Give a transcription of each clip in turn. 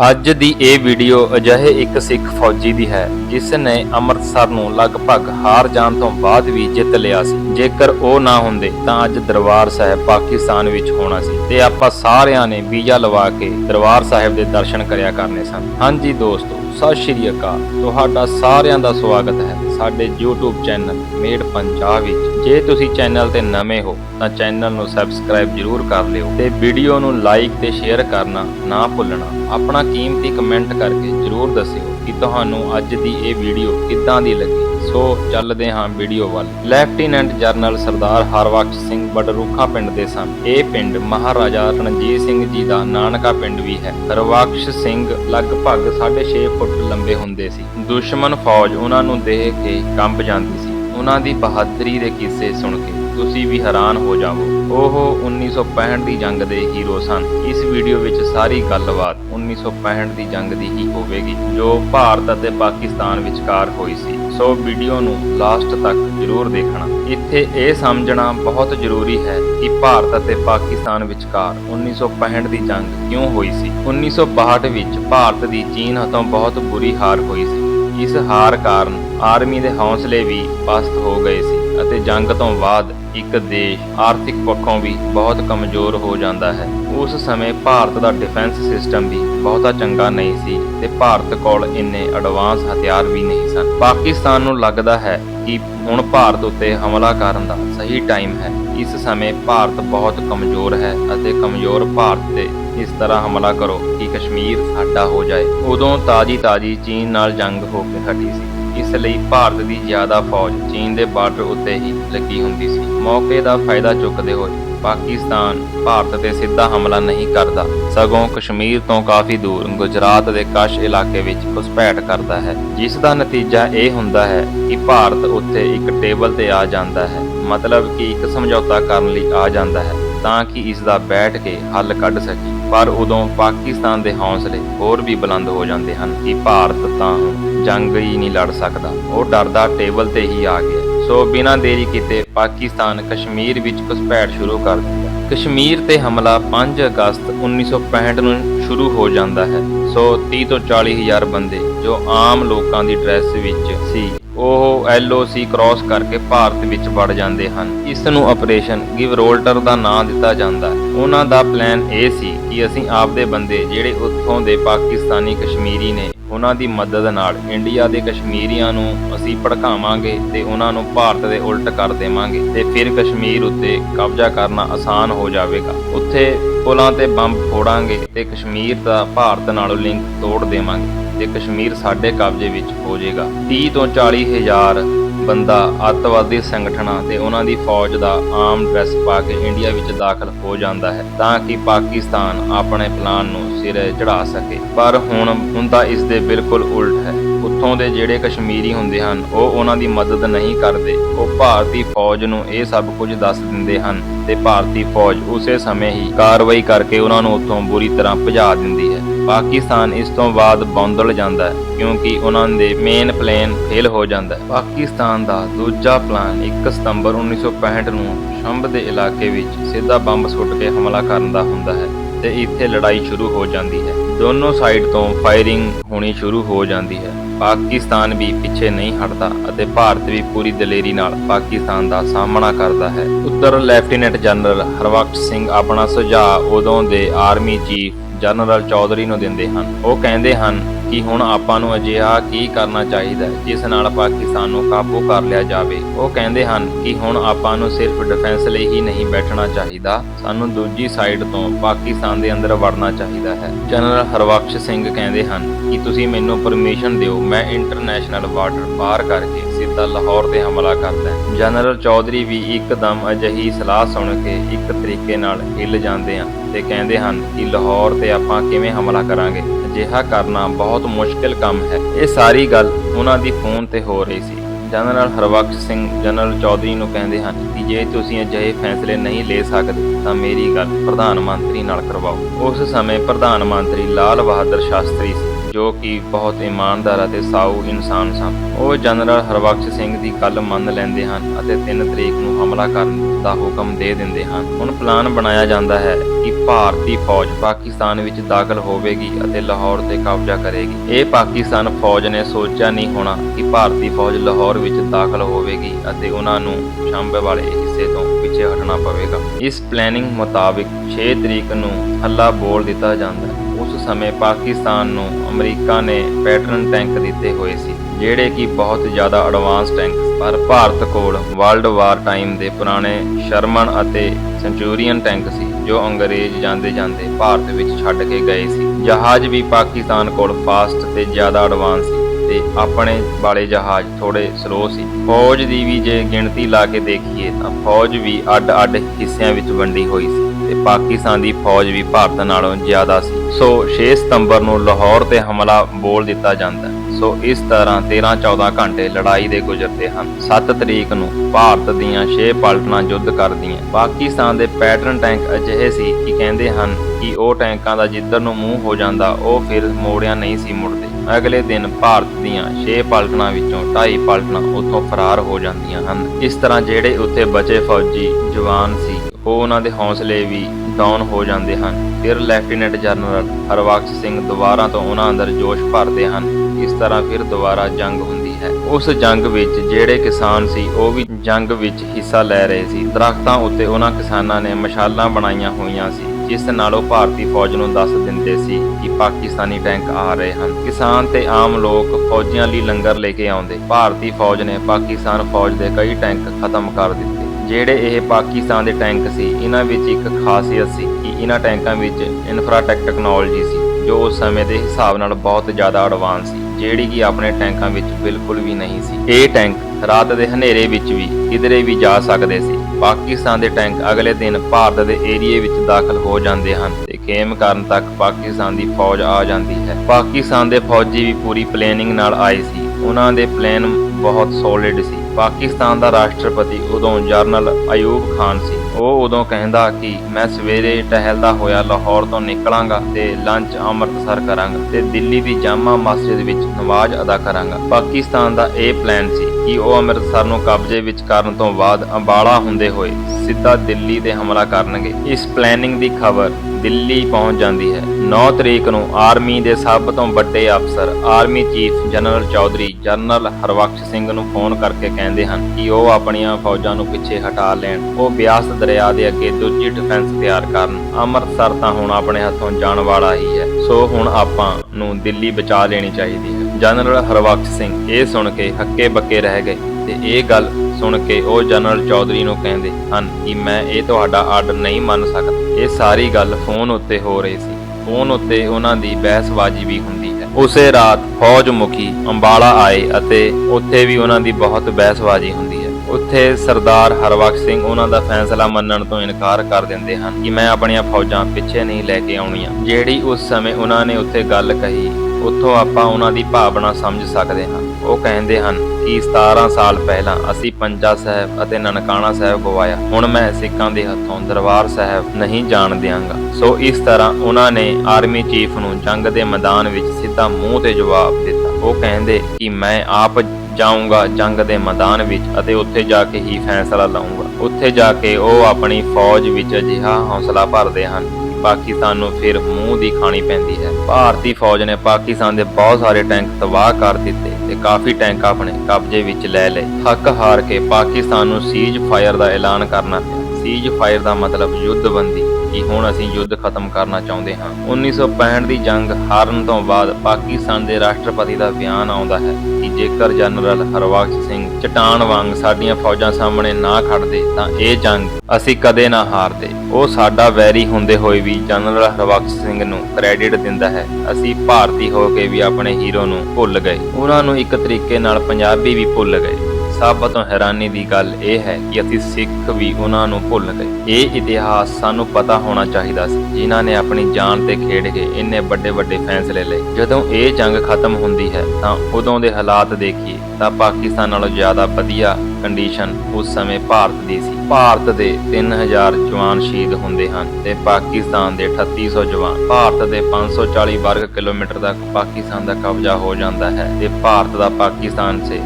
ਅੱਜ ਦੀ ਇਹ ਵੀਡੀਓ ਅਜਿਹੇ ਇੱਕ ਸਿੱਖ ਫੌਜੀ ਦੀ ਹੈ, ਜਿਸ ਨੇ ਅੰਮ੍ਰਿਤਸਰ ਨੂੰ ਲਗਭਗ ਹਾਰ ਜਾਣ ਤੋਂ ਬਾਅਦ ਵੀ ਜਿੱਤ ਲਿਆ ਸੀ। ਜੇਕਰ ਉਹ ਨਾ ਹੁੰਦੇ, ਤਾਂ ਅੱਜ ਦਰਬਾਰ ਸਾਹਿਬ ਪਾਕਿਸਤਾਨ ਵਿੱਚ ਹੋਣਾ ਸੀ ਤੇ ਆਪਾਂ ਸਾਰਿਆਂ ਨੇ ਵੀਜ਼ਾ ਲਵਾ ਕੇ ਦਰਬਾਰ ਸਾਹਿਬ ਦੇ ਦਰਸ਼ਨ ਕਰਿਆ ਕਰਨੇ ਸਨ। ਹਾਂਜੀ ਦੋਸਤੋ, ਸਤਿ ਸ਼੍ਰੀ ਅਕਾਲ। ਤੁਹਾਡਾ ਸਾਰਿਆਂ ਦਾ ਸਵਾਗਤ ਹੈ ਸਾਡੇ YouTube ਚੈਨਲ ਮੇਡ ਪੰਜਾਬ ਵਿੱਚ। ਜੇ ਤੁਸੀਂ ਚੈਨਲ ਤੇ ਨਵੇਂ ਹੋ, ਤਾਂ ਚੈਨਲ ਨੂੰ ਸਬਸਕ੍ਰਾਈਬ ਜਰੂਰ ਕਰ ਲਿਓ ਤੇ ਵੀਡੀਓ ਨੂੰ ਲਾਈਕ ਤੇ ਸ਼ੇਅਰ ਕਰਨਾ ਨਾ ਭੁੱਲਣਾ। ਆਪਣਾ ਕੀਮਤੀ ਕਮੈਂਟ ਕਰਕੇ ਜਰੂਰ ਦੱਸਿਓ ਕਿ ਤੁਹਾਨੂੰ ਅੱਜ ਦੀ ਇਹ ਵੀਡੀਓ ਕਿੱਦਾਂ ਦੀ ਲੱਗੀ। ਸੋ ਚੱਲਦੇ ਹਾਂ ਵੀਡੀਓ ਵੱਲ। ਲੈਫਟੀਨੈਂਟ ਜਨਰਲ ਸਰਦਾਰ ਹਰਬਖਸ਼ ਸਿੰਘ ਬਡਰੂਖਾ ਪਿੰਡ ਦੇ ਸਨ। ਇਹ ਪਿੰਡ ਮਹਾਰਾਜਾ ਰਣਜੀਤ ਸਿੰਘ ਜੀ ਦਾ ਨਾਨਕਾ ਪਿੰਡ ਵੀ ਹੈ। ਹਰਬਖਸ਼ ਸਿੰਘ ਲਗਭਗ 6.5 ਫੁੱਟ ਲੰਬੇ ਹੁੰਦੇ ਸੀ। ਦੁਸ਼ਮਣ ਫੌਜ ਉਹਨਾਂ ਨੂੰ ਦੇਖ ਕੇ ਕੰਬ ਜਾਂਦੀ ਸੀ। ਉਹਨਾਂ ਦੀ ਬਹਾਦਰੀ ਦੇ ਕਿੱਸੇ ਸੁਣ ਕੇ ਤੁਸੀਂ ਵੀ ਹੈਰਾਨ ਹੋ ਜਾਵੋ। ਉਹ 1965 ਦੀ ਜੰਗ ਦੇ ਹੀਰੋ ਸਨ। ਇਸ ਵੀਡੀਓ ਵਿੱਚ ਸਾਰੀ ਗੱਲਬਾਤ 1965 ਦੀ ਜੰਗ ਦੀ ਹੀ ਹੋਵੇਗੀ, ਜੋ ਭਾਰਤ ਅਤੇ ਪਾਕਿਸਤਾਨ ਵਿਚਕਾਰ ਹੋਈ ਸੀ। ਸੋ ਵੀਡੀਓ ਨੂੰ ਲਾਸਟ ਤੱਕ ਜ਼ਰੂਰ ਦੇਖਣਾ। ਇੱਥੇ ਇਹ ਸਮਝਣਾ ਬਹੁਤ ਜ਼ਰੂਰੀ ਹੈ ਕਿ ਭਾਰਤ ਅਤੇ ਪਾਕਿਸਤਾਨ ਵਿਚਕਾਰ 1965 ਦੀ ਜੰਗ ਕਿਉਂ ਹੋਈ ਸੀ? 1962 ਵਿੱਚ ਭਾਰਤ ਦੀ ਚੀਨ ਹੱਥੋਂ ਬਹੁਤ ਬੁਰੀ ਹਾਰ ਹੋਈ ਸੀ। ਇਸ ਹਾਰ ਕਾਰਨ ਆਰਮੀ ਦੇ ਹੌਸਲੇ ਵੀ ਪਸਤ ਹੋ ਗਏ ਸੀ। ਜੰਗ ਤੋਂ ਬਾਅਦ ਇੱਕ ਦੇਸ਼ ਆਰਥਿਕ ਪੱਖੋਂ ਵੀ ਬਹੁਤ ਕਮਜ਼ੋਰ ਹੋ ਜਾਂਦਾ ਹੈ। ਉਸ ਸਮੇਂ ਭਾਰਤ ਦਾ ਡਿਫੈਂਸ ਸਿਸਟਮ ਵੀ ਬਹੁਤਾ ਚੰਗਾ ਨਹੀਂ ਸੀ ਤੇ ਭਾਰਤ ਕੋਲ ਇੰਨੇ ਐਡਵਾਂਸ ਹਥਿਆਰ ਵੀ ਨਹੀਂ ਸਨ। ਪਾਕਿਸਤਾਨ ਨੂੰ ਲੱਗਦਾ ਹੈ ਕਿ ਹੁਣ ਭਾਰਤ ਉੱਤੇ ਹਮਲਾ ਕਰਨ ਦਾ ਸਹੀ ਟਾਈਮ ਹੈ। ਇਸ ਸਮੇਂ ਭਾਰਤ ਬਹੁਤ ਕਮਜ਼ੋਰ ਹੈ ਅਤੇ ਕਮਜ਼ੋਰ ਭਾਰਤ ਤੇ ਇਸ ਤਰ੍ਹਾਂ ਹਮਲਾ ਕਰੋ ਕਿ ਕਸ਼ਮੀਰ ਸਾਡਾ ਹੋ ਜਾਏ। ਉਦੋਂ ਤਾਜੀ ਤਾਜੀ ਚੀਨ ਨਾਲ ਜੰਗ ਹੋ ਕੇ ਹਟੀ ਸੀ। ਇਸ ਲਈ ਭਾਰਤ ਦੀ ਜ਼ਿਆਦਾ ਫੌਜ ਚੀਨ ਦੇ ਬਾਰਡਰ ਉੱਤੇ ਹੀ ਲੱਗੀ ਹੁੰਦੀ ਸੀ। ਮੌਕੇ ਦਾ ਫਾਇਦਾ ਚੁੱਕਦੇ ਹੋਏ ਪਾਕਿਸਤਾਨ ਭਾਰਤ ਤੇ ਸਿੱਧਾ ਹਮਲਾ ਨਹੀਂ ਕਰਦਾ। ਸਗੋਂ ਕਸ਼ਮੀਰ ਤੋਂ ਕਾਫੀ ਦੂਰ ਗੁਜਰਾਤ ਦੇ ਕਸ਼ ਇਲਾਕੇ ਵਿੱਚ ਘੁਸਪੈਠ ਕਰਦਾ ਹੈ। ਜਿਸ ਦਾ ਨਤੀਜਾ ਇਹ ਹੁੰਦਾ ਹੈ ਕਿ ਭਾਰਤ ਉੱਥੇ ਇੱਕ ਟੇਬਲ ਤੇ ਆ ਜਾਂਦਾ ਹੈ। ਮਤਲਬ ਕਿ ਇੱਕ ਸਮਝੌਤਾ ਕਰਨ ਲਈ ਆ ਜਾਂਦਾ ਹੈ। ਤਾਂ ਕਿ ਇਸ ਦਾ ਬੈਠ ਕੇ ਹੱਲ ਕੱਢ ਸਕੇ। ਪਰ ਉਦੋਂ ਪਾਕਿਸਤਾਨ ਦੇ ਹੌਸਲੇ ਹੋਰ ਵੀ ਬੁਲੰਦ ਹੋ ਜਾਂਦੇ ਹਨ ਕਿ ਭਾਰਤ ਤਾਂ ਜੰਗ ਹੀ ਨਹੀਂ ਲੜ ਸਕਦਾ। ਉਹ ਡਰਦਾ ਟੇਬਲ ਤੇ ਹੀ ਆ ਗਿਆ। ਸੋ ਬਿਨਾਂ ਦੇਰੀ ਕੀਤੇ ਪਾਕਿਸਤਾਨ ਕਸ਼ਮੀਰ ਵਿੱਚ ਘੁਸਪੈਠ ਸ਼ੁਰੂ ਕਰ ਦਿੰਦਾ ਕਸ਼ਮੀਰ ਤੇ ਹਮਲਾ 5 ਅਗਸਤ 1965 ਨੂੰ ਸ਼ੁਰੂ ਹੋ ਜਾਂਦਾ ਹੈ। ਸੋ 30 ਤੋਂ 40 ਹਜ਼ਾਰ ਬੰਦੇ, ਜੋ ਆਮ ਲੋਕਾਂ ਦੀ ਡਰੈਸ ਵਿੱਚ ਸੀ। ਉਹ ਐਲਓਸੀ ਕ੍ਰਾਸ ਕਰਕੇ ਭਾਰਤ ਵਿੱਚ ਵੜ ਜਾਂਦੇ ਹਨ। ਇਸ ਨੂੰ ਆਪਰੇਸ਼ਨ ਗਿਵਰੋਲਟਰ ਦਾ ਨਾਮ ਦਿੱਤਾ ਜਾਂਦਾ ਹੈ। ਉਹਨਾਂ ਦਾ ਪਲਾਨ ਇਹ ਸੀ ਕਿ ਅਸੀਂ ਆਪਦੇ ਬੰਦੇ ਜਿਹੜੇ ਉੱਥੋਂ ਦੇ ਪਾਕਿਸਤਾਨੀ ਕਸ਼ਮੀਰੀ ਨੇ, ਉਹਨਾਂ ਦੀ ਮਦਦ ਨਾਲ ਇੰਡੀਆ ਦੇ ਕਸ਼ਮੀਰੀਆਂ ਨੂੰ ਅਸੀਂ ਭੜਕਾਵਾਂਗੇ ਤੇ ਉਹਨਾਂ ਨੂੰ ਭਾਰਤ ਦੇ ਉਲਟ ਕਰ ਦੇਵਾਂਗੇ ਤੇ ਫਿਰ ਕਸ਼ਮੀਰ ਉੱਤੇ ਕਬਜ਼ਾ ਕਰਨਾ ਆਸਾਨ ਹੋ ਜਾਵੇਗਾ। ਉੱਥੇ ਪੁਲਾਂ ਤੇ ਬੰਬ ਫੋੜਾਂਗੇ ਤੇ ਕਸ਼ਮੀਰ ਦਾ ਭਾਰਤ ਨਾਲੋਂ ਲਿੰਕ ਤੋੜ ਦੇਵਾਂਗੇ ਤੇ ਕਸ਼ਮੀਰ ਸਾਡੇ ਕਬਜ਼ੇ ਵਿੱਚ ਹੋ ਜਾਏਗਾ। 30 ਤੋਂ 40 ਹਜ਼ਾਰ ਬੰਦਾ ਅੱਤਵਾਦੀ ਸੰਗਠਨਾਂ ਤੇ ਉਹਨਾਂ ਦੀ ਫੌਜ ਦਾ ਆਮ ਡਰੈਸ ਪਾ ਕੇ ਇੰਡੀਆ ਵਿੱਚ ਦਾਖਲ ਹੋ ਜਾਂਦਾ ਹੈ ਤਾਂ ਕਿ ਪਾਕਿਸਤਾਨ ਆਪਣੇ ਪਲਾਨ ਨੂੰ ਸਿਰੇ ਚੜਾ ਸਕੇ। ਪਰ ਹੁਣ ਹੁੰਦਾ ਇਸ ਦੇ ਬਿਲਕੁਲ ਉਲਟ ਹੈ। ਉੱਥੋਂ ਦੇ ਜਿਹੜੇ ਕਸ਼ਮੀਰੀ ਹੁੰਦੇ ਹਨ, ਉਹ ਉਹਨਾਂ ਦੀ ਮਦਦ ਨਹੀਂ ਕਰਦੇ। ਉਹ ਭਾਰਤੀ ਫੌਜ ਨੂੰ ਇਹ ਸਭ ਕੁਝ ਦੱਸ ਦਿੰਦੇ ਹਨ ਤੇ ਭਾਰਤੀ ਫੌਜ ਉਸੇ ਸਮੇਂ ਹੀ ਕਾਰਵਾਈ ਕਰਕੇ ਉਹਨਾਂ ਨੂੰ ਉੱਥੋਂ ਬੁਰੀ ਤਰ੍ਹਾਂ ਭਜਾ ਦਿੰਦੀ ਹੈ। ਪਾਕਿਸਤਾਨ ਇਸ ਤੋਂ ਬਾਅਦ ਬੌਂਦਲ ਜਾਂਦਾ ਹੈ, ਕਿਉਂਕਿ ਉਹਨਾਂ ਦੇ ਮੇਨ ਪਲਾਨ ਫੇਲ ਹੋ ਜਾਂਦਾ ਹੈ। ਪਾਕਿਸਤਾਨ ਦਾ ਦੂਜਾ ਪਲਾਨ 1 ਸਤੰਬਰ 1965 ਨੂੰ ਸ਼ੰਭ ਦੇ ਇਲਾਕੇ ਵਿੱਚ ਸਿੱਧਾ ਬੰਬ ਸੁੱਟ ਕੇ ਹਮਲਾ ਕਰਨ ਦਾ ਹੁੰਦਾ ਹੈ ਤੇ ਇੱਥੇ ਲੜਾਈ ਸ਼ੁਰੂ ਹੋ ਜਾਂਦੀ ਹੈ। ਦੋਨੋਂ ਸਾਈਡ ਤੋਂ ਫਾਇਰਿੰਗ ਹੋਣੀ ਸ਼ੁਰੂ ਹੋ ਜਾਂਦੀ ਹੈ। ਪਾਕਿਸਤਾਨ ਵੀ ਪਿੱਛੇ ਨਹੀਂ ਹਟਦਾ ਅਤੇ ਭਾਰਤ ਵੀ ਪੂਰੀ ਦਲੇਰੀ ਨਾਲ ਪਾਕਿਸਤਾਨ ਦਾ ਸਾਹਮਣਾ ਕਰਦਾ ਹੈ। ਉੱਤਰ ਲੈਫਟੀਨੈਂਟ ਜਨਰਲ ਹਰਬਖਸ਼ ਸਿੰਘ ਆਪਣਾ ਸੁਝਾਅ ਉਦੋਂ ਦੇ ਆਰਮੀ ਚੀਫ ਜਨਰਲ ਚੌਧਰੀ ਨੂੰ ਦਿੰਦੇ ਹਨ। ਉਹ ਕਹਿੰਦੇ ਹਨ ਕਿ ਹੁਣ ਆਪਾਂ ਨੂੰ ਅਜਿਹਾ ਕੀ ਕਰਨਾ ਚਾਹੀਦਾ ਹੈ, ਜਿਸ ਨਾਲ ਪਾਕਿਸਤਾਨ ਨੂੰ ਕਾਬੂ ਕਰ ਲਿਆ ਜਾਵੇ। ਉਹ ਕਹਿੰਦੇ ਹਨ ਕਿ ਹੁਣ ਆਪਾਂ ਨੂੰ ਸਿਰਫ ਡਿਫੈਂਸ ਲਈ ਹੀ ਨਹੀਂ ਬੈਠਣਾ ਚਾਹੀਦਾ। ਸਾਨੂੰ ਦੂਜੀ ਸਾਈਡ ਤੋਂ ਪਾਕਿਸਤਾਨ ਦੇ ਅੰਦਰ ਵੜਨਾ ਚਾਹੀਦਾ ਹੈ। ਜਨਰਲ ਹਰਬਖਸ਼ ਸਿੰਘ ਕਹਿੰਦੇ ਹਨ ਕਿ ਤੁਸੀਂ ਮੈਨੂੰ ਪਰਮਿਸ਼ਨ ਦਿਓ, ਮੈਂ ਇੰਟਰਨੈਸ਼ਨਲ ਬਾਰਡਰ ਪਾਰ ਕਰਕੇ ਸਿੱਧਾ ਲਾਹੌਰ ਤੇ ਹਮਲਾ ਕਰਦਾ ਜਨਰਲ ਚੌਧਰੀ ਵੀ ਇੱਕਦਮ ਅਜਿਹੀ ਸਲਾਹ ਸੁਣ ਕੇ ਇੱਕ ਤਰੀਕੇ ਨਾਲ ਹਿੱਲ ਜਾਂਦੇ ਹਨ ਤੇ ਕਹਿੰਦੇ ਹਨ ਕਿ ਲਾਹੌਰ ਤੇ ਆਪਾਂ ਕਿਵੇਂ ਹਮਲਾ ਕਰਾਂਗੇ। ਅਜਿਹਾ ਕਰਨਾ ਬਹੁਤ ਮੁਸ਼ਕਿਲ ਕੰਮ ਹੈ। ਇਹ ਸਾਰੀ ਗੱਲ ਉਹਨਾਂ ਦੀ ਫੋਨ ਤੇ ਹੋ ਰਹੀ ਸੀ। ਜਨਰਲ ਹਰਬਖਸ਼ ਸਿੰਘ, ਜਨਰਲ ਚੌਧਰੀ ਨੂੰ ਕਹਿੰਦੇ ਹਨ ਕਿ ਜੇ ਤੁਸੀਂ ਅਜਿਹੇ ਫੈਸਲੇ ਨਹੀਂ ਲੈ ਸਕਦੇ, ਤਾਂ ਮੇਰੀ ਗੱਲ ਪ੍ਰਧਾਨ ਮੰਤਰੀ ਨਾਲ ਕਰਵਾਓ। ਉਸ ਸਮੇਂ ਪ੍ਰਧਾਨ ਮੰਤਰੀ ਲਾਲ ਬਹਾਦਰ ਸ਼ਾਸਤਰੀ ਸੀ। ਜੋ ਕਿ ਬਹੁਤ ਇਮਾਨਦਾਰ ਅਤੇ ਸਾਊ ਇਨਸਾਨ ਸਨ। ਉਹ ਜਨਰਲ ਹਰਬਖਸ਼ ਸਿੰਘ ਦੀ ਗੱਲ ਮੰਨ ਲੈਂਦੇ ਹਨ ਅਤੇ 3 ਤਰੀਕ ਨੂੰ ਹਮਲਾ ਕਰਨ ਦਾ ਹੁਕਮ ਦੇ ਦਿੰਦੇ ਹਨ। ਹੁਣ ਪਲਾਨ ਬਣਾਇਆ ਜਾਂਦਾ ਹੈ ਕਿ ਭਾਰਤੀ ਫੌਜ ਪਾਕਿਸਤਾਨ ਵਿੱਚ ਦਾਖਲ ਹੋਵੇਗੀ ਅਤੇ ਲਾਹੌਰ ਤੇ ਕਬਜ਼ਾ ਕਰੇਗੀ। ਇਹ ਪਾਕਿਸਤਾਨ ਫੌਜ ਨੇ ਸੋਚਿਆ ਨਹੀਂ ਹੋਣਾ ਕਿ ਭਾਰਤੀ ਫੌਜ ਲਾਹੌਰ ਵਿੱਚ ਦਾਖਲ ਹੋਵੇਗੀ ਅਤੇ ਉਹਨਾਂ ਨੂੰ ਸ਼ੰਬੇ ਵਾਲੇ ਹਿੱਸੇ ਤੋਂ ਪਿੱਛੇ ਹਟਣਾ ਪਵੇਗਾ। ਇਸ ਪਲੈਨਿੰਗ ਮੁਤਾਬਿਕ 6 ਤਰੀਕ ਨੂੰ ਹੱਲਾ ਬੋਲ ਦਿੱਤਾ ਜਾਂਦਾ ਹੈ। ਉਸ ਸਮੇਂ ਪਾਕਿਸਤਾਨ ਨੂੰ ਅਮਰੀਕਾ ਨੇ ਪੈਟਰਨ ਟੈਂਕ ਦਿੱਤੇ ਹੋਏ ਸੀ, ਜਿਹੜੇ ਕਿ ਬਹੁਤ ਜ਼ਿਆਦਾ ਐਡਵਾਂਸ ਟੈਂਕ ਪਰ ਭਾਰਤ ਕੋਲ ਵਰਲਡ ਵਾਰ ਟਾਈਮ ਦੇ ਪੁਰਾਣੇ ਸ਼ਰਮਨ ਅਤੇ ਸੈਂਚੂਰੀਅਨ ਟੈਂਕ ਸੀ, ਜੋ ਅੰਗਰੇਜ਼ ਜਾਂਦੇ ਜਾਂਦੇ ਭਾਰਤ ਵਿੱਚ ਛੱਡ ਕੇ ਗਏ ਸੀ। ਜਹਾਜ਼ ਵੀ ਪਾਕਿਸਤਾਨ ਕੋਲ ਫਾਸਟ ਤੇ ਜ਼ਿਆਦਾ ਐਡਵਾਂਸ ਸੀ ਤੇ ਆਪਣੇ ਵਾਲੇ ਜਹਾਜ਼ ਥੋੜੇ ਸਲੋ ਸੀ। ਫੌਜ ਦੀ ਵੀ ਜੇ ਗਿਣਤੀ ਲਾ ਕੇ ਦੇਖੀਏ ਤਾਂ ਫੌਜ ਵੀ ਅੱਡ-ਅੱਡ ਹਿੱਸਿਆਂ ਵਿੱਚ ਵੰਡੀ ਹੋਈ ਸੀ। ਤੇ ਪਾਕਿਸਤਾਨ ਦੀ ਫੌਜ ਵੀ ਭਾਰਤ ਨਾਲੋਂ ਜ਼ਿਆਦਾ ਸੀ। ਸੋ 6 ਸਤੰਬਰ ਨੂੰ ਲਾਹੌਰ ਤੇ ਹਮਲਾ ਬੋਲ ਦਿੱਤਾ ਜਾਂਦਾ ਸੋ ਇਸ ਤਰ੍ਹਾਂ 13-14 ਘੰਟੇ ਲੜਾਈ ਦੇ ਗੁਜ਼ਰਦੇ ਹਨ। 7 ਤਰੀਕ ਨੂੰ ਭਾਰਤ ਦੀਆਂ 6 ਪਲਟਨਾਂ ਯੁੱਧ ਕਰਦੀਆਂ। ਪਾਕਿਸਤਾਨ ਦੇ ਪੈਟਰਨ ਟੈਂਕ ਅਜਿਹੇ ਸੀ ਕਿ ਕਹਿੰਦੇ ਹਨ ਕਿ ਉਹ ਟੈਂਕਾਂ ਦਾ ਜਿੱਧਰ ਨੂੰ ਮੂੰਹ ਹੋ ਜਾਂਦਾ, ਉਹ ਫਿਰ ਮੋੜਿਆ ਨਹੀਂ ਸੀ ਮੁੜਦੇ। ਅਗਲੇ ਦਿਨ ਭਾਰਤ ਦੀਆਂ 6 ਪਲਟਨਾਂ ਵਿੱਚੋਂ 2.5 ਪਲਟਨਾਂ ਉੱਥੋਂ ਫਰਾਰ ਹੋ ਜਾਂਦੀਆਂ ਹਨ। ਇਸ ਤਰ੍ਹਾਂ ਜਿਹੜੇ ਉੱਥੇ ਬਚੇ ਫੌਜੀ ਜਵਾਨ ਸੀ, ਉਹ ਉਹਨਾਂ ਦੇ ਹੌਸਲੇ ਵੀ ਡਾਊਨ ਹੋ ਜਾਂਦੇ ਹਨ। ਫਿਰ ਲੈਫਟੀਨੈਂਟ ਜਨਰਲ ਹਰਬਖਸ਼ ਸਿੰਘ ਦੁਬਾਰਾ ਤੋਂ ਉਹਨਾਂ ਅੰਦਰ ਜੋਸ਼ ਭਰਦੇ ਹਨ। ਇਸ ਤਰ੍ਹਾਂ ਫਿਰ ਦੁਬਾਰਾ ਜੰਗ ਹੁੰਦੀ ਹੈ। ਉਸ ਜੰਗ ਵਿੱਚ ਜਿਹੜੇ ਕਿਸਾਨ ਸੀ, ਉਹ ਵੀ ਜੰਗ ਵਿੱਚ ਹਿੱਸਾ ਲੈ ਰਹੇ ਸੀ। ਦਰਖਤਾਂ ਉੱਤੇ ਉਹਨਾਂ ਕਿਸਾਨਾਂ ਨੇ ਮਸ਼ਾਲਾਂ ਬਣਾਈਆਂ ਹੋਈਆਂ ਸੀ। ਜਿਸ ਨਾਲ ਉਹ ਭਾਰਤੀ ਫੌਜ ਨੂੰ ਦੱਸ ਦਿੰਦੇ ਸੀ ਕਿ ਪਾਕਿਸਤਾਨੀ ਟੈਂਕ ਆ ਰਹੇ ਹਨ। ਕਿਸਾਨ ਤੇ ਆਮ ਲੋਕ ਫੌਜੀਆਂ ਲਈ ਲੰਗਰ ਲੈ ਕੇ ਆਉਂਦੇ। ਭਾਰਤੀ ਫੌਜ ਨੇ ਪਾਕਿਸਤਾਨ ਫੌਜ ਦੇ ਕਈ ਟੈਂਕ ਖਤਮ ਕਰ ਦਿੱਤੇ। ਜਿਹੜੇ ਇਹ ਪਾਕਿਸਤਾਨ ਦੇ ਟੈਂਕ ਸੀ, ਇਹਨਾਂ ਵਿੱਚ ਇੱਕ ਖਾਸੀਅਤ ਸੀ ਕਿ ਇਹਨਾਂ ਟੈਂਕਾਂ ਵਿੱਚ ਇਨਫਰਾਟੈਕ ਟੈਕਨੋਲੋਜੀ ਸੀ। ਜੋ ਉਸ ਸਮੇਂ ਦੇ ਹਿਸਾਬ ਨਾਲ ਬਹੁਤ ਜ਼ਿਆਦਾ ਐਡਵਾਂਸ ਸੀ, ਜਿਹੜੀ ਕਿ ਆਪਣੇ ਟੈਂਕਾਂ ਵਿੱਚ ਬਿਲਕੁਲ ਵੀ ਨਹੀਂ ਸੀ। ਇਹ ਟੈਂਕ ਰਾਤ ਦੇ ਹਨੇਰੇ ਵਿੱਚ ਵੀ ਕਿਧਰੇ ਵੀ ਜਾ ਸਕਦੇ ਸੀ। ਪਾਕਿਸਤਾਨ ਦੇ ਟੈਂਕ ਅਗਲੇ ਦਿਨ ਭਾਰਤ ਦੇ ਏਰੀਏ ਵਿੱਚ ਦਾਖਲ ਹੋ ਜਾਂਦੇ ਹਨ ਤੇ ਖੇਮ ਕਰਨ ਤੱਕ ਪਾਕਿਸਤਾਨ ਦੀ ਫੌਜ ਆ ਜਾਂਦੀ ਹੈ। ਪਾਕਿਸਤਾਨ ਦੇ ਫੌਜੀ ਵੀ ਪੂਰੀ ਪਲੈਨਿੰਗ ਨਾਲ ਆਏ ਸੀ। ਉਹਨਾਂ ਦੇ ਪਲਾਨ ਬਹੁਤ ਸੋਲਿਡ ਸੀ। ਪਾਕਿਸਤਾਨ ਦਾ ਰਾਸ਼ਟਰਪਤੀ ਉਦੋਂ ਜਨਰਲ ਅਯੂਬ ਖਾਨ ਸੀ। ਉਹ ਉਦੋਂ ਕਹਿੰਦਾ ਕਿ, ਮੈਂ ਸਵੇਰੇ ਟਹਿਲਦਾ ਹੋਇਆ ਲਾਹੌਰ ਤੋਂ ਨਿਕਲਾਂਗਾ ਤੇ ਲੰਚ ਅੰਮ੍ਰਿਤਸਰ ਕਰਾਂਗਾ ਤੇ ਦਿੱਲੀ ਦੀ ਜਾਮਾ ਮਸਜਿਦ ਵਿੱਚ ਨਮਾਜ਼ ਅਦਾ ਕਰਾਂਗਾ। ਪਾਕਿਸਤਾਨ ਦਾ ਇਹ ਪਲਾਨ ਸੀ ਕਿ ਉਹ ਅੰਮ੍ਰਿਤਸਰ ਨੂੰ ਕਬਜ਼ੇ ਵਿੱਚ ਕਰਨ ਤੋਂ ਬਾਅਦ ਅੰਬਾਲਾ ਹੁੰਦੇ ਹੋਏ ਸਿੱਧਾ ਦਿੱਲੀ ਤੇ ਹਮਲਾ ਕਰਨਗੇ। ਇਸ ਪਲੈਨਿੰਗ ਦੀ ਖਬਰ ਦਿੱਲੀ ਪਹੁੰਚ ਜਾਂਦੀ ਹੈ। 9 ਤਰੀਕ ਨੂੰ ਆਰਮੀ ਦੇ ਸਭ ਤੋਂ ਵੱਡੇ ਅਫਸਰ, army chief general Chaudhari general Harbakhsh Singh ਨੂੰ ਫੋਨ ਕਰਕੇ ਕਹਿੰਦੇ ਹਨ ਕਿ ਉਹ ਆਪਣੀਆਂ ਫੌਜਾਂ ਨੂੰ ਪਿੱਛੇ ਹਟਾ ਲੈਣ। ਉਹ ਬਿਆਸ ਦਰਿਆ ਦੇ ਅੱਗੇ ਦੂਜੀ ਡਿਫੈਂਸ ਤਿਆਰ ਕਰਨ। ਅੰਮ੍ਰਿਤਸਰ ਤਾਂ ਹੁਣ ਆਪਣੇ ਹੱਥੋਂ ਜਾਣ ਵਾਲਾ ਹੀ ਹੈ। ਸੋ ਹੁਣ ਆਪਾਂ ਨੂੰ ਦਿੱਲੀ ਬਚਾ ਲੈਣੀ ਚਾਹੀਦੀ ਹੈ। ਜਨਰਲ ਹਰਬਖਸ਼ ਸਿੰਘ ਇਹ ਸੁਣ ਕੇ ਹੱਕੇ ਬੱਕੇ ਰਹਿ ਗਏ ਤੇ ਇਹ ਗੱਲ ਸੁਣ ਕੇ ਉਹ ਜਨਰਲ ਚੌਧਰੀ ਨੂੰ ਕਹਿੰਦੇ ਹਨ ਕਿ ਮੈਂ ਇਹ ਤੁਹਾਡਾ ਆਰਡਰ ਨਹੀਂ ਮੰਨ ਸਕਦਾ। ਇਹ ਸਾਰੀ ਗੱਲ ਫੋਨ ਉੱਤੇ ਹੋ ਰਹੀ ਸੀ। ਫੋਨ ਉੱਤੇ ਉਹਨਾਂ ਦੀ ਬਹਿਸਬਾਜ਼ੀ ਵੀ ਹੁੰਦੀ ਹੈ। ਉਸੇ ਰਾਤ ਫੌਜ ਮੁਖੀ ਅੰਬਾਲਾ ਆਏ ਅਤੇ ਉੱਥੇ ਵੀ ਉਹਨਾਂ ਦੀ ਬਹੁਤ ਬਹਿਸਬਾਜ਼ੀ ਹੁੰਦੀ ਹੈ। ਉੱਥੇ ਸਰਦਾਰ ਹਰਬਖਸ਼ ਸਿੰਘ ਉਹਨਾਂ ਦਾ ਫੈਸਲਾ ਮੰਨਣ ਤੋਂ ਇਨਕਾਰ ਕਰ ਦਿੰਦੇ ਹਨ ਕਿ ਮੈਂ ਆਪਣੀਆਂ ਫੌਜਾਂ ਪਿੱਛੇ ਨਹੀਂ ਲੈ ਕੇ ਆਉਣੀਆਂ। ਜਿਹੜੀ ਉਸ ਸਮੇਂ ਉਹਨਾਂ ਨੇ ਉੱਥੇ ਗੱਲ ਕਹੀ ਉੱਥੋਂ ਆਪਾਂ ਉਹਨਾਂ ਦੀ ਭਾਵਨਾ ਸਮਝ ਸਕਦੇ ਹਾਂ। ਉਹ ਕਹਿੰਦੇ ਹਨ ਕਿ 17 ਸਾਲ ਪਹਿਲਾਂ ਅਸੀਂ ਪੰਜਾ ਸਾਹਿਬ ਅਤੇ ਨਨਕਾਣਾ ਸਾਹਿਬ ਗਵਾਇਆ। ਹੁਣ ਮੈਂ ਸਿੱਖਾਂ ਦੇ ਹੱਥੋਂ ਦਰਬਾਰ ਸਾਹਿਬ ਨਹੀਂ ਜਾਣ ਦਿਆਂਗਾ। ਸੋ ਇਸ ਤਰ੍ਹਾਂ ਉਹਨਾਂ ਨੇ ਆਰਮੀ ਚੀਫ ਨੂੰ ਜੰਗ ਦੇ ਮੈਦਾਨ ਵਿੱਚ ਸਿੱਧਾ ਮੂੰਹ ਤੇ ਜਵਾਬ ਦਿੱਤਾ। ਉਹ ਕਹਿੰਦੇ ਕਿ ਮੈਂ ਆਪ ਜਾਊਂਗਾ ਜੰਗ ਦੇ ਮੈਦਾਨ ਵਿੱਚ ਅਤੇ ਉੱਥੇ ਜਾ ਕੇ ਹੀ ਫੈਸਲਾ ਲਾਉਂਗਾ ਉੱਥੇ ਜਾ ਕੇ ਉਹ ਆਪਣੀ ਫੌਜ ਵਿੱਚ ਅਜਿਹਾ ਹੌਸਲਾ ਭਰਦੇ ਹਨ। ਪਾਕਿਸਤਾਨ ਨੂੰ ਫਿਰ ਮੂੰਹ ਦੀ ਖਾਣੀ ਪੈਂਦੀ ਹੈ। ਭਾਰਤੀ ਫੌਜ ਨੇ ਪਾਕਿਸਤਾਨ ਦੇ ਬਹੁਤ ਸਾਰੇ ਟੈਂਕ ਤਬਾਹ ਕਰ ਦਿੱਤੇ ਤੇ ਕਾਫੀ ਟੈਂਕ ਆਪਣੇ ਕਬਜ਼ੇ ਵਿੱਚ ਲੈ ਲਏ। ਹੱਕ ਹਾਰ ਕੇ ਪਾਕਿਸਤਾਨ ਨੂੰ ਸੀਜ਼ ਫਾਇਰ ਦਾ ਐਲਾਨ ਕਰਨਾ ਪਿਆ। ਸੀਜ਼ ਫਾਇਰ ਦਾ ਮਤਲਬ ਯੁੱਧਬੰਦੀ। ਕਿ ਹੁਣ ਅਸੀਂ ਯੁੱਧ ਖਤਮ ਕਰਨਾ ਚਾਹੁੰਦੇ ਹਾਂ। 1965 ਦੀ ਜੰਗ ਹਾਰਨ ਤੋਂ ਬਾਅਦ ਪਾਕਿਸਤਾਨ ਦੇ ਰਾਸ਼ਟਰਪਤੀ ਦਾ ਬਿਆਨ ਆਉਂਦਾ ਹੈ ਕਿ ਜੇਕਰ ਜਨਰਲ ਹਰਬਖਸ਼ ਸਿੰਘ ਚਟਾਨ ਵਾਂਗ ਸਾਡੀਆਂ ਫੌਜਾਂ ਸਾਹਮਣੇ ਨਾ ਖੜਦੇ ਤਾਂ ਇਹ ਜੰਗ ਅਸੀਂ ਕਦੇ ਨਾ ਹਾਰਦੇ। ਉਹ ਸਾਡਾ ਵੈਰੀ ਹੁੰਦੇ ਹੋਏ ਵੀ ਜਨਰਲ ਹਰਬਖਸ਼ ਸਿੰਘ ਨੂੰ ਕ੍ਰੈਡਿਟ ਦਿੰਦਾ ਹੈ। ਅਸੀਂ ਭਾਰਤੀ ਹੋ ਕੇ ਵੀ ਆਪਣੇ ਹੀਰੋ ਨੂੰ ਭੁੱਲ ਗਏ। ਉਹਨਾਂ ਨੂੰ ਇੱਕ ਤਰੀਕੇ ਨਾਲ ਪੰਜਾਬੀ ਵੀ ਭੁੱਲ ਗਏ। ਸਭ ਤੋਂ ਹੈਰਾਨੀ ਦੀ ਗੱਲ ਇਹ ਹੈ ਕਿ ਅਸੀਂ ਸਿੱਖ ਵੀ ਉਹਨਾਂ ਨੂੰ ਭੁੱਲ ਗਏ ਇਹ ਇਤਿਹਾਸ ਸਾਨੂੰ ਪਤਾ ਹੋਣਾ ਚਾਹੀਦਾ ਸੀ। ਜਿਨ੍ਹਾਂ ਨੇ ਆਪਣੀ ਜਾਨ ਤੇ ਖੇਡ ਕੇ ਇੰਨੇ ਵੱਡੇ ਵੱਡੇ ਫੈਸਲੇ ਲਏ। ਜਦੋਂ ਇਹ ਜੰਗ ਖਤਮ ਹੁੰਦੀ ਹੈ, ਤਾਂ ਉਦੋਂ ਦੇ ਹਾਲਾਤ ਦੇਖੀਏ, ਤਾਂ ਪਾਕਿਸਤਾਨ ਨਾਲੋਂ ਜ਼ਿਆਦਾ ਵਧੀਆ ਕੰਡੀਸ਼ਨ ਉਸ ਸਮੇਂ ਭਾਰਤ ਦੀ ਸੀ। ਭਾਰਤ ਦੇ 3000 ਜਵਾਨ ਸ਼ਹੀਦ ਹੁੰਦੇ ਹਨ ਤੇ ਪਾਕਿਸਤਾਨ ਦੇ 3800 ਜਵਾਨ। ਭਾਰਤ ਦੇ 540 ਵਰਗ ਕਿਲੋਮੀਟਰ ਤੱਕ ਪਾਕਿਸਤਾਨ ਦਾ ਕਬਜ਼ਾ ਹੋ ਜਾਂਦਾ ਹੈ ਤੇ ਭਾਰਤ ਦਾ ਪਾਕਿਸਤਾਨ ਸੇ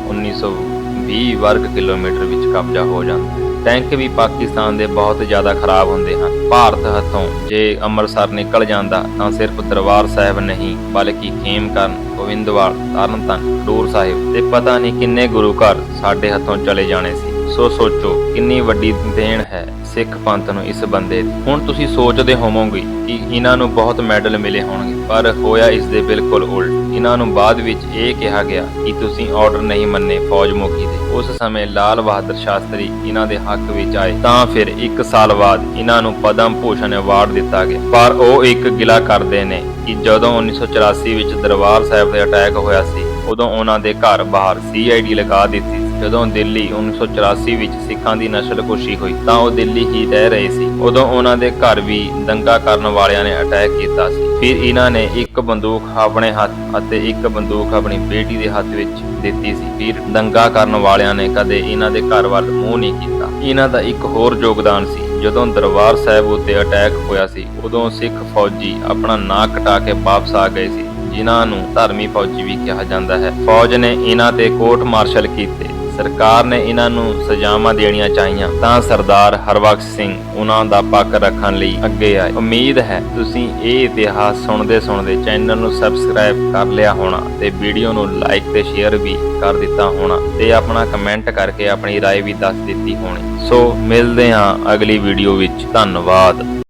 1920 ਵਰਗ ਕਿਲੋਮੀਟਰ ਵਿੱਚ ਕਬਜ਼ਾ ਹੋ ਜਾਂਦਾ ਟੈਂਕ ਵੀ ਪਾਕਿਸਤਾਨ ਦੇ ਬਹੁਤ ਜ਼ਿਆਦਾ ਖਰਾਬ ਹੁੰਦੇ ਹਨ। ਭਾਰਤ ਹੱਥੋਂ ਜੇ ਅੰਮ੍ਰਿਤਸਰ ਨਿਕਲ ਜਾਂਦਾ ਤਾਂ ਸਿਰਫ ਦਰਬਾਰ ਸਾਹਿਬ ਨਹੀਂ, ਬਲਕਿ ਖੇਮਕਰਨ ਗੋਬਿੰਦਵਾਲ ਤਰਨਤਨ ਖਡੂਰ ਸਾਹਿਬ। ਤੇ ਪਤਾ ਨਹੀਂ ਕਿੰਨੇ ਗੁਰੂ ਘਰ ਸਾਡੇ ਹੱਥੋਂ ਚਲੇ ਜਾਣੇ ਸੀ। ਸੋ ਸੋਚੋ, ਕਿੰਨੀ ਵੱਡੀ ਦੇਣ ਹੈ ਸਿੱਖ ਪੰਥ ਨੂੰ ਇਸ ਬੰਦੇ ਦੀ। ਹੁਣ ਤੁਸੀਂ ਸੋਚਦੇ ਹੋਵੋਗੇ ਕਿ ਇਹਨਾਂ ਨੂੰ ਬਹੁਤ ਮੈਡਲ ਮਿਲੇ ਹੋਣਗੇ, ਪਰ ਹੋਇਆ ਇਸ ਦੇ ਬਿਲਕੁਲ ਉਲਟ। ਇਹਨਾਂ ਨੂੰ ਬਾਅਦ ਵਿੱਚ ਇਹ ਕਿਹਾ ਗਿਆ ਕਿ ਤੁਸੀਂ ਆਰਡਰ ਨਹੀਂ ਮੰਨੇ ਫੌਜ ਮੁਖੀ ਦੇ। ਉਸ ਸਮੇਂ ਲਾਲ ਬਹਾਦਰ ਸ਼ਾਸਤਰੀ ਇਹਨਾਂ ਦੇ ਹੱਕ ਵਿੱਚ ਆਏ, ਤਾਂ ਫਿਰ 1 ਸਾਲ ਬਾਅਦ ਇਹਨਾਂ ਨੂੰ ਪਦਮ ਭੂਸ਼ਣ ਅਵਾਰਡ ਦਿੱਤਾ ਗਿਆ। ਪਰ ਉਹ ਇੱਕ ਗਿਲਾ ਕਰਦੇ ਨੇ ਕਿ ਜਦੋਂ 1984 ਵਿੱਚ ਦਰਬਾਰ ਸਾਹਿਬ ਤੇ ਅਟੈਕ ਹੋਇਆ ਸੀ, ਉਦੋਂ ਉਹਨਾਂ ਦੇ ਘਰ ਬਾਹਰ ਸੀਆਈਡੀ ਲਗਾ ਦਿੱਤੀ ਜਦੋਂ ਦਿੱਲੀ 1984 ਵਿੱਚ ਸਿੱਖਾਂ ਦੀ ਨਸਲਕੁਸ਼ੀ ਹੋਈ ਤਾਂ ਉਹ ਦਿੱਲੀ ਹੀ ਰਹਿ ਰਹੇ ਸੀ। ਉਦੋਂ ਉਹਨਾਂ ਦੇ ਘਰ ਵੀ ਦੰਗਾ ਕਰਨ ਵਾਲਿਆਂ ਨੇ ਅਟੈਕ ਕੀਤਾ ਸੀ। ਫਿਰ ਇਹਨਾਂ ਨੇ ਇੱਕ ਬੰਦੂਕ ਆਪਣੇ ਹੱਥ ਅਤੇ ਇੱਕ ਬੰਦੂਕ ਆਪਣੀ ਬੇਟੀ ਦੇ ਹੱਥ ਵਿੱਚ ਦਿੱਤੀ ਸੀ। ਫਿਰ ਦੰਗਾ ਕਰਨ ਵਾਲਿਆਂ ਨੇ ਕਦੇ ਇਹਨਾਂ ਦੇ ਘਰ ਵੱਲ ਮੂੰਹ ਨਹੀਂ ਕੀਤਾ। ਇਹਨਾਂ ਦਾ ਇੱਕ ਹੋਰ ਯੋਗਦਾਨ ਸੀ। ਜਦੋਂ ਦਰਬਾਰ ਸਾਹਿਬ ਉੱਤੇ ਅਟੈਕ ਹੋਇਆ ਸੀ, ਉਦੋਂ ਸਿੱਖ ਫੌਜੀ ਆਪਣਾ ਨਾਂ ਕਟਾ ਕੇ ਵਾਪਸ ਆ ਗਏ ਸੀ, ਜਿਨ੍ਹਾਂ ਨੂੰ ਧਰਮੀ ਫੌਜੀ ਵੀ ਕਿਹਾ ਜਾਂਦਾ ਹੈ। ਫੌਜ ਨੇ ਇਹਨਾਂ ਤੇ ਕੋਰਟ ਮਾਰਸ਼ਲ ਕੀਤੇ। ਸਰਕਾਰ ਨੇ ਇਹਨਾਂ ਨੂੰ ਸਜ਼ਾਵਾਂ ਦੇਣੀਆਂ ਚਾਹੀਆਂ ਤਾਂ ਸਰਦਾਰ ਹਰਬਖਸ਼ ਸਿੰਘ ਉਹਨਾਂ ਦਾ ਪੱਖ ਰੱਖਣ ਲਈ ਅੱਗੇ ਆਏ ਉਮੀਦ ਹੈ ਤੁਸੀਂ ਇਹ ਇਤਿਹਾਸ ਸੁਣਦੇ ਸੁਣਦੇ ਚੈਨਲ ਨੂੰ ਸਬਸਕ੍ਰਾਈਬ ਕਰ ਲਿਆ ਹੋਣਾ ਤੇ ਵੀਡੀਓ ਨੂੰ ਲਾਈਕ ਤੇ ਸ਼ੇਅਰ ਵੀ ਕਰ ਦਿੱਤਾ ਹੋਣਾ ਤੇ ਆਪਣਾ ਕਮੈਂਟ ਕਰਕੇ ਆਪਣੀ رائے ਵੀ ਦੱਸ ਦਿੱਤੀ ਹੋਣੀ ਸੋ ਮਿਲਦੇ ਹਾਂ ਅਗਲੀ ਵੀਡੀਓ ਵਿੱਚ ਧੰਨਵਾਦ